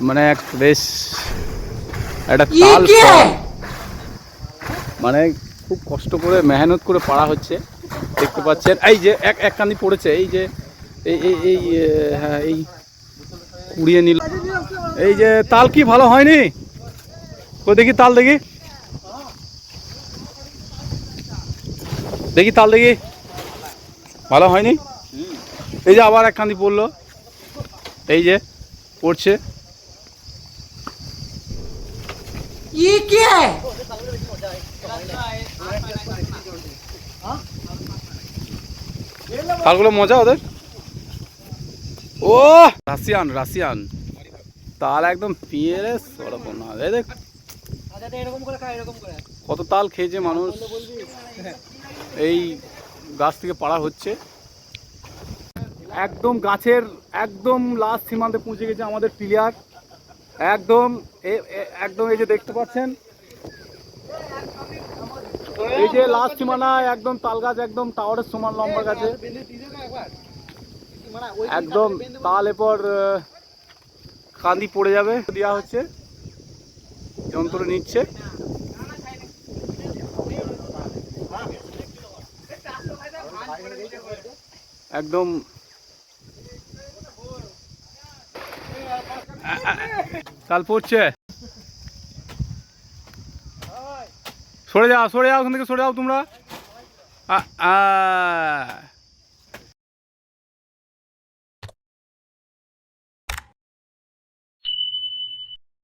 মানে এক বেশ একটা তাল মানে খুব কষ্ট করে মেহনত করে পাড়া হচ্ছে দেখতে পাচ্ছেন এই যে এক এক কান্দি পড়েছে এই যে এই এই এই হ্যাঁ এই কুড়িয়ে নিল এই যে তাল কি ভালো হয়নি কো দেখি তাল দেখি দেখি তাল দেখি ভালো হয়নি এই যে আবার এক কান্দি পড়ল। এই যে পড়ছে। তালগুলো মজা ওদের? ও রাশিয়ান রাশিয়ান। তাল একদম পিয়ে সরবনা এই দেখ কত তাল খেয়েছে মানুষ। এই গাছ থেকে পাড়া হচ্ছে। একদম গাছের একদম লাস্ট সীমান্তে পৌঁছে গেছে আমাদের প্লেয়ার। একদম একদম এই যে দেখতে পাচ্ছেন। এই যে লাস্ট সীমানা একদম তাল গাছ, একদম টাওয়ারের সমান লম্বা গাছে। একদম তাল এরপর কান্দি পড়ে যাবে দেওয়া হচ্ছে। যন্ত্র নিচ্ছে। একদম তাল পড়ছে। সরে যাও সরে যাও ওখান থেকে সরে যাও তোমরা। আ